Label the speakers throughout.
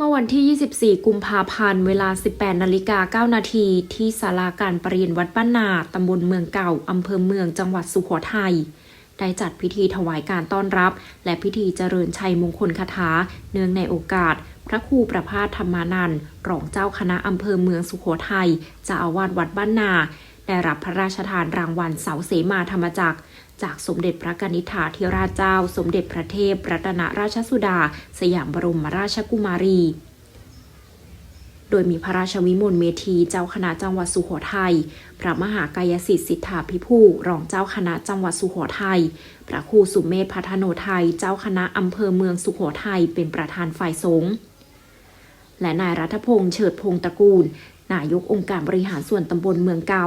Speaker 1: เมื่อวันที่ 24 กุมภาพันธ์ เวลา 18 นาฬิกา 9 นาที ที่ศาลาการประเรียนวัดบ้านนา ตำบลเมืองเก่า อำเภอเมือง จังหวัดสุโขทัย ได้จัดพิธีถวายการต้อนรับ และพิธีเจริญชัยมงคลคาถา เนื่องในโอกาส พระครูประพาสธรรมานันท์รองเจ้าคณะอำเภอเมืองสุโขทัยเจ้าอาวาสวัดบ้านนา ได้รับพระราชทานรางวัลเสาเสมาธรรมจักร จากสมเด็จพระกนิษฐาธิราชเจ้า สมเด็จพระเทพรัตนราชสุดา สยามบรมราชกุมารี โดยมีพระราชวิมลเมธีเจ้าคณะจังหวัดสุโขทัย พระมหากายสิทธิ์สิทธาภิภูรองเจ้าคณะจังหวัดสุโขทัย พระครูสุเมธพัฒโนไทย เจ้าคณะอำเภอเมืองสุโขทัยเป็นประธานฝ่ายสงฆ์และนายรัฐพงษ์เฉิดพงษ์ตระกูล นายกองค์การบริหารส่วนตำบลเมืองเก่า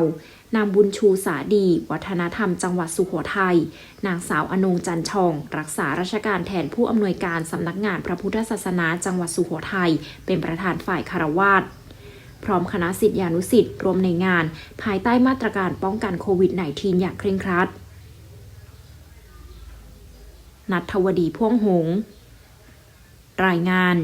Speaker 1: นางบุญชูสาดี วัฒนธรรมจังหวัดสุโขทัย นางสาวอนงจันทอง รักษาราชการแทนผู้อำนวยการสำนักงานพระพุทธศาสนาจังหวัดสุโขทัย เป็นประธานฝ่ายคารวาสพร้อมคณะสิทธิานุสิทธิ์รวมในงาน ภายใต้มาตรการป้องกันโควิด -19 อย่างเคร่งครัด นัทวดีพ่วงหง รายงาน